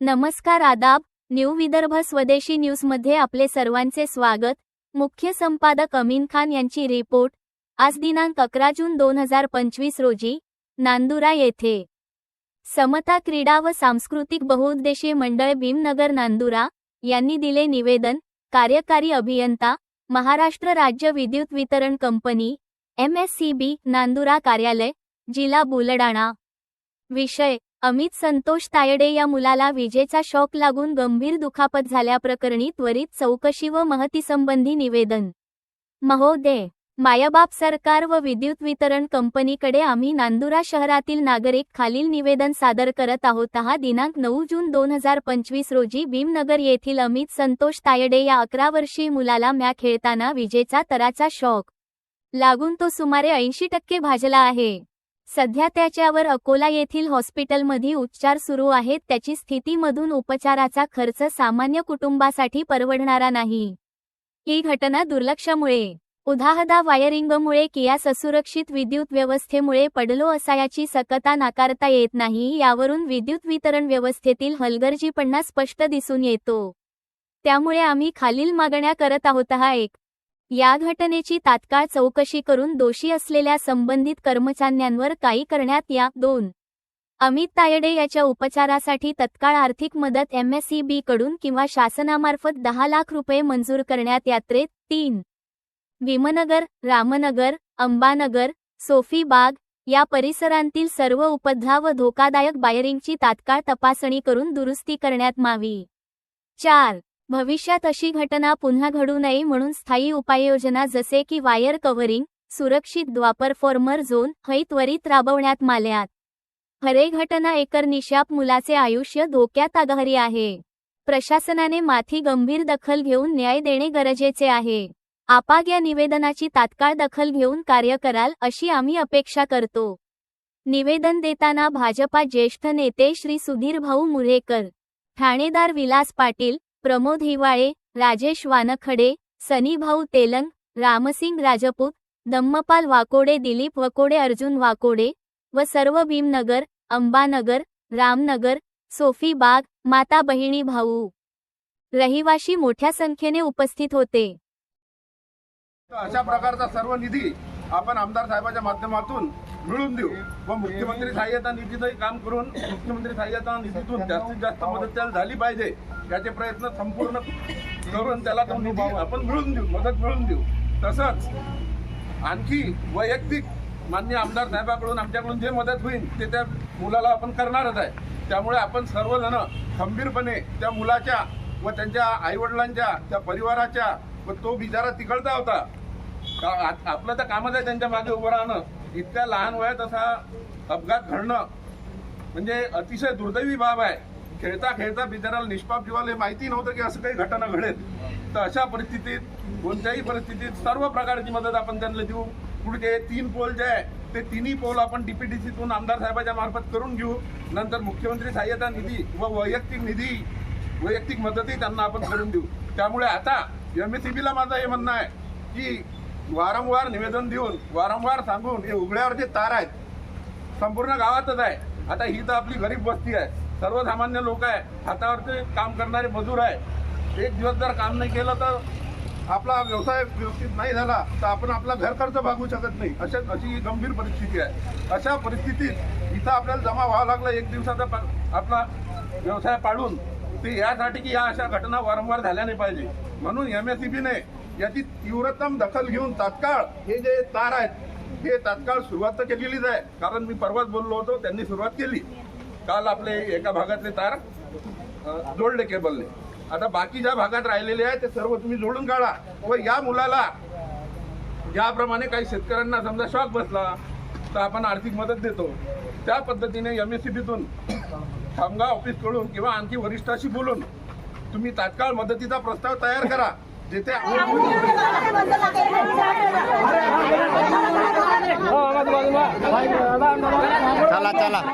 नमस्कार आदाब न्यू विदर्भ स्वदेशी न्यूजमध्ये आपले सर्वांचे स्वागत. मुख्य संपादक अमीन खान यांची रिपोर्ट. आज दिनांक अकरा जून दोन हजार पंचवीस रोजी नांदुरा येथे. समता क्रीडा व सांस्कृतिक बहुउद्देशीय मंडळ भीमनगर नांदुरा यांनी दिले निवेदन. कार्यकारी अभियंता महाराष्ट्र राज्य विद्युत वितरण company M S C B Nandura कार्यालय जिल्हा बुलडाणा विषय अमित संतोष तायडे या मुलाला विजेचा शॉक लागून गंभीर दुखापत झाल्याप्रकरणी त्वरित चौकशी व महतीसंबंधी निवेदन. महोदय मायबाप सरकार व विद्युत वितरण कंपनीकडे आम्ही नांदुरा शहरातील नागरिक खालील निवेदन सादर करत आहोत. हा दिनांक नऊ जून दोन हजार पंचवीस रोजी भीमनगर येथील अमित संतोष तायडे या अकरा वर्षीय मुलाला म्या खेळताना विजेचा तराचा शॉक. लागून तो सुमारे ऐंशी टक्के भाजला आहे. सध्या त्याच्यावर अकोला येथील हॉस्पिटलमध्ये उपचार सुरू आहेत त्याची स्थितीमधून उपचाराचा खर्च सामान्य कुटुंबासाठी परवडणारा नाही. ही घटना दुर्लक्षामुळे उदाहदा वायरिंगमुळे कियास असुरक्षित विद्युत व्यवस्थेमुळे पडलो असायाची सकता नाकारता येत नाही यावरून विद्युत वितरण व्यवस्थेतील हलगर्जीपणा स्पष्ट दिसून येतो. त्यामुळे आम्ही खालील मागण्या करत आहोत. हा एक या घटनेची तात्काळ चौकशी करून दोषी असलेल्या संबंधित कर्मचाऱ्यांवर काही करण्यात या. दोन. अमित तायडे याच्या उपचारासाठी तत्काळ आर्थिक मदत एमएसईबी कडून किंवा शासनामार्फत दहा लाख रुपये मंजूर करण्यात यात्रेत. तीन. भीमनगर रामनगर अंबानगर सोफी बाग या परिसरांतील सर्व उपद्रा व धोकादायक बायरिंगची तात्काळ तपासणी करून दुरुस्ती करण्यात मावी. चार. भविष्यात अशी घटना पुन्हा घडू नये म्हणून स्थायी उपाययोजना जसे की वायर कव्हरिंग सुरक्षित द्वापर फॉर्मर झोन हे त्वरित राबवण्यात माल्यात. हरे घटना एकर निशाप मुलाचे आयुष्य धोक्यात आघारी आहे. प्रशासनाने माथी गंभीर दखल घेऊन न्याय देणे गरजेचे आहे. आपाग या निवेदनाची तात्काळ दखल घेऊन कार्य कराल अशी आम्ही अपेक्षा करतो. निवेदन देताना भाजपा ज्येष्ठ नेते श्री सुधीर भाऊ मुरेकर ठाणेदार विलास पाटील प्रमोद हिवाळे राजेश वानखडे सनीभाऊ तेलंग रामसिंग राजपूत दम्मपाल वाकोडे दिलीप वकोडे अर्जुन वाकोडे व सर्व भीमनगर अंबानगर रामनगर सोफी बाग माता बहिणी भाऊ. रहिवाशी मोठ्या संख्येने उपस्थित होते. अशा प्रकारचा सर्व निधी आपण आमदार साहेबांच्या माध्यमातून मिळवून देऊ. व मुख्यमंत्री सहाय्यता निधीचंही काम करून मुख्यमंत्री सहाय्यता निधीतून जास्तीत जास्त मदत त्याला झाली पाहिजे. याचे प्रयत्न संपूर्ण करून त्याला तो निधी आपण मिळून देऊ मदत मिळून देऊ. तसंच आणखी वैयक्तिक मान्य आमदार साहेबाकडून आमच्याकडून जे मदत होईल ते त्या मुलाला आपण करणारच आहे. त्यामुळे आपण सर्वजण खंबीरपणे त्या मुलाच्या व त्यांच्या आईवडिलांच्या त्या परिवाराच्या व तो बिचारा तिकडचा होता. आपलं तर कामच आहे त्यांच्या मागे उभं राहणं. इतक्या लहान वयात असा अपघात घडणं म्हणजे अतिशय दुर्दैवी बाब आहे. खेळता खेळता बिचाराला निष्पाप जीवाला हे माहिती नव्हतं की असं काही घटना घडेल. तर अशा परिस्थितीत कोणत्याही परिस्थितीत सर्व प्रकारची मदत आपण त्यांना देऊ. पुढचे तीन पोल जे आहे ते तिन्ही पोल आपण डीपीडीसीतून आमदार साहेबांच्या मार्फत करून घेऊ. नंतर मुख्यमंत्री सहाय्यता निधी व वैयक्तिक निधी वैयक्तिक मदतही त्यांना आपण करून देऊ. त्यामुळे आता एम एस सी बीला माझं हे म्हणणं आहे की वारंवार निवेदन देऊन वारंवार सांगून हे उघड्यावरचे तार आहेत. संपूर्ण गावातच आहे. आता ही तर आपली गरीब वस्ती आहे. सर्वसामान्य लोक आहे. हातावरचे काम करणारे मजूर आहे. एक दिवस जर काम नाही केलं तर आपला व्यवसाय व्यवस्थित नाही झाला तर आपण आपला घर खर्च भागवू शकत नाही. अशा अशी ही गंभीर परिस्थिती आहे. अशा परिस्थितीत इथं आपल्याला जमा व्हावं लागलं एक दिवसाचा आपला व्यवसाय पाडून ते यासाठी की या अशा घटना वारंवार झाल्या नाही पाहिजे. म्हणून एम एस याची तीव्रतम दखल घेऊन तात्काळ हे जे तार आहेत हे तात्काळ सुरुवात तर केलेलीच आहे. कारण मी परवाच बोललो होतो त्यांनी सुरुवात केली. काल आपले एका भागातले तार जोडले केबलने. आता बाकी ज्या भागात राहिलेले आहे ते सर्व तुम्ही जोडून काढा. व या मुलाला ज्याप्रमाणे काही शेतकऱ्यांना समजा शॉक बसला तर आपण आर्थिक मदत देतो. त्या पद्धतीने एम एस सी बीतून खामगाव ऑफिसकडून किंवा आणखी वरिष्ठाशी बोलून तुम्ही तात्काळ मदतीचा प्रस्ताव तयार करा. जिथे चला चला